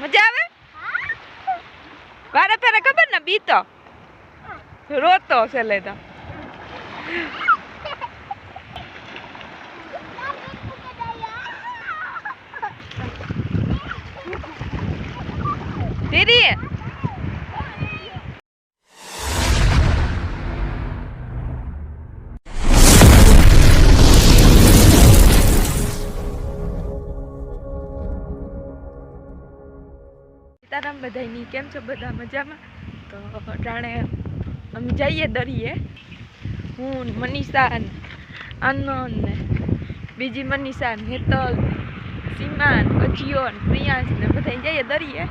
મજા આવે? વારે ફેરે ખબર ને બીતો રોતો છે લેતા દીદી સીતારામ બધાયની, કેમ છો બધા મજામાં? તો અટાણે અમે જઈએ દરિયે. હું, મનીષા ને આનંદ ને બીજી મનીષા હેતલ સીમાન અજિયોન પ્રિયાંશ ને બધા જઈએ દરિયે.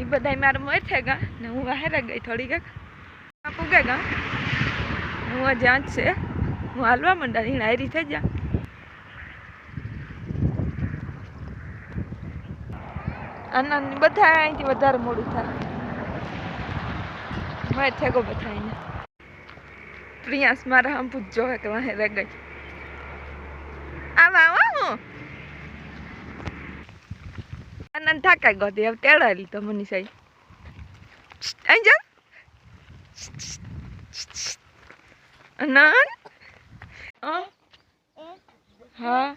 એ બધા મારા થાય ગા ને હું વાહેરા ગઈ થોડી ગઈ પૂગે ગા હું જ્યાં જ છે. હું હાલવા માંડા હારી થઈ જા આનંદ બધા અહીંથી વધારે મોડું થાય. મેં થેગો બધા એને પ્રિયાસ મારા હમ પૂછજો હે કે વાહે રગડ. આવા આવા હું? આનંદ થાકાઈ ગયો હવે તેડાવી તો મનીષાઈ અહીં જા આનંદ હા. હા.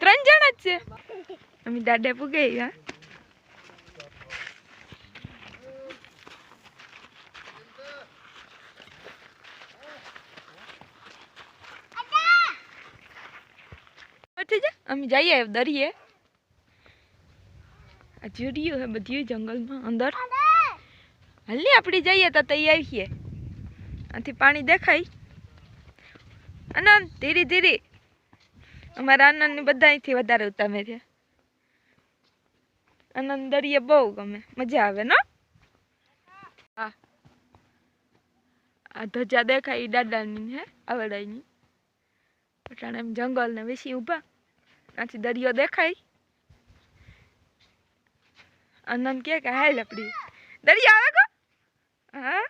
ત્રણ જણા જ છે. અમે દાદા પૂગે હા અમે જઈએ દરિયે. આ ચીડિયું હે બધી જંગલમાં, અંદર. હાલી આપણે જઈએ તો તઈ આવીએ. આથી પાણી દેખાય. અને ધીરે ધીરે અમારા આનંદ બધા અહીંથી વધારે ઉતામે છે. આનંદ દરિયે બહુ ગમે. મજા આવે ને? હા. આ ધજા દેખાય ઈ દાદાની હે આવડાઈની પટાણે એમ જંગલ ને વેસી ઊભા. ત્યાંથી દરિયો દેખાય. આનંદ કે કે, હાલ આપડી. દરિયો આવે ગો? હા.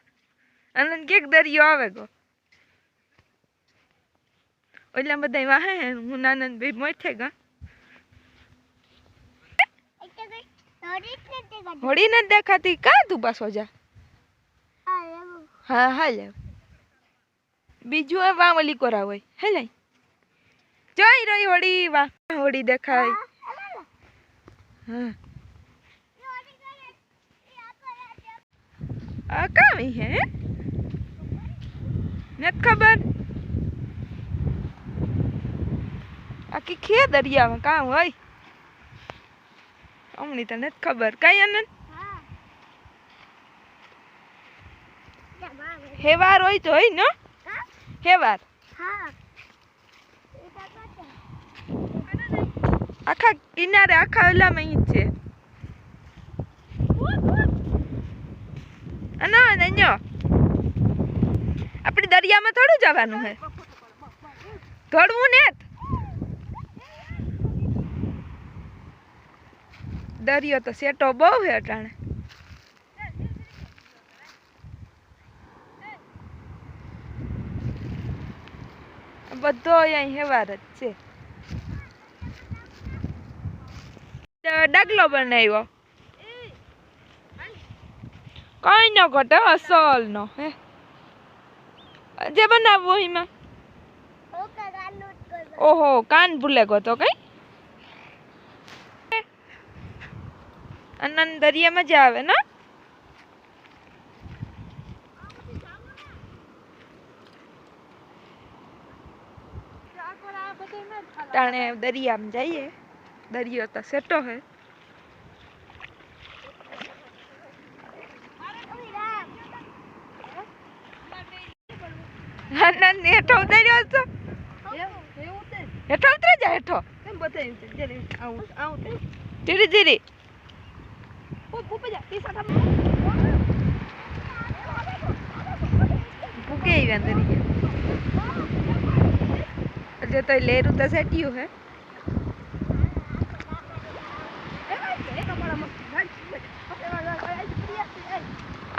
આનંદ કે, દરિયો આવે ગો. ઓલા બધા વાહે હે નાનંદ ભાઈ મોઠે ગા. હોડી નથી દેખાતી? કા તું પાછો જા હા હા, લે. બીજું આ વાં ઓલી કોરા હોય, હે લઈ. જોઈ રહી હોડી વાહ હોડી દેખાય. હા. કામી હે? નથી ખબર? આખી ખે દરિયામાં કામ હોય? અમની તો નથી ખબર. કઈ આનંદ હેવાર હોય તો હોય ને? હેવાર આખા કિનારે, આખા ઓલામાં ઈ છે. અને અહીંયા આપણે દરિયામાં થોડું જવાનું હે. ઘડવું ને? દરિયો તો સેટો બહુ હે અટાણે. બધો અહીં હેવાર જ છે. ડગલો બનાવ્યો. કઈ ન ઘટે અસલ નો હે? જે બનાવવું એમાં. ઓહો, કાન ભૂલે ગયો તો કઈ? આનંદ દરિયા મજા આવે ને? ટાણે દરિયામાં જઈએ. દરિયો તો સેટો હે. હેઠો ઉતર્યો છો હેઠો ઉતરે જા હેઠો. ધીરે ધીરે. ભૂકે આવ્યા દરિયા એટલે તો લેરું તો સેટ્યું હે.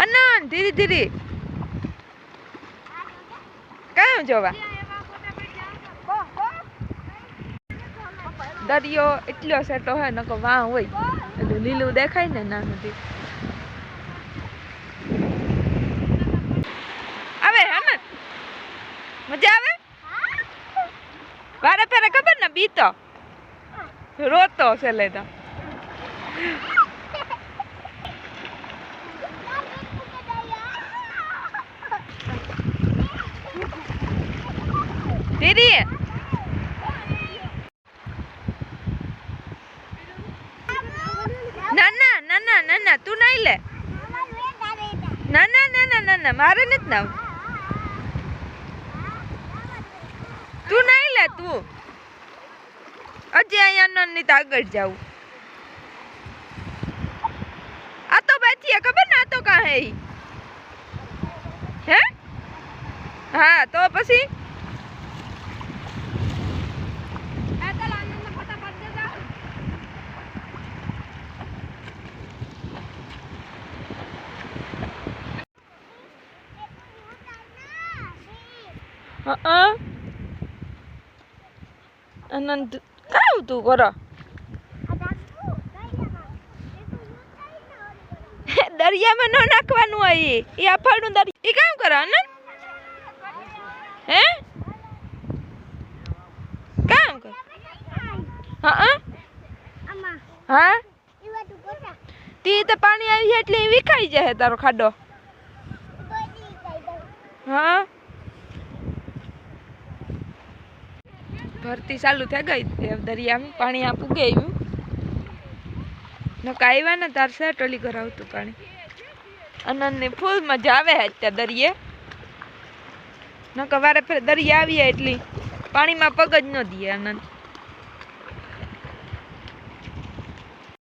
આનંદ ધીરે ધીરે. કામ જોવા? દરિયો એટલો સેટો હોય નકો વાહ હોય. એટલે લીલું દેખાય ને ના નથી આવે હે મજા આવે? વારે ફેરે ખબર ને બીતો રોતો છે લેતા દીદી ના ના ના, તું નહીં લે. ના ના ના ના ના ના, મારે નથી નાવ. તું નહીં લે, તું. હજી અહીંયા નની આગળ જાવું આ તો બેઠી ખબર ને આ તો કાં હે? હે? હા, તો પછી? આનંદ કાવ તું કરો દરિયામાં ન નાખવાનું હોય એ ઈ દરિયા એ કામ કરો અનંત હે? કામ કર. હા હા? તી તો પાણી આવી એટલે વિખાઈ જાય તારો ખાડો. હા? ભરતી ચાલુ થઈ ગઈ દરિયામાં પાણી આ પૂગે આવ્યું નકા આવ્યા ને તાર ઘર આવતું પાણી. અનંતની ફૂલ મજા આવે અત્યારે દરિયે. નકા વારે ફેર દરિયા આવીએ એટલી પાણીમાં પગ જ ન દઈએ આનંદ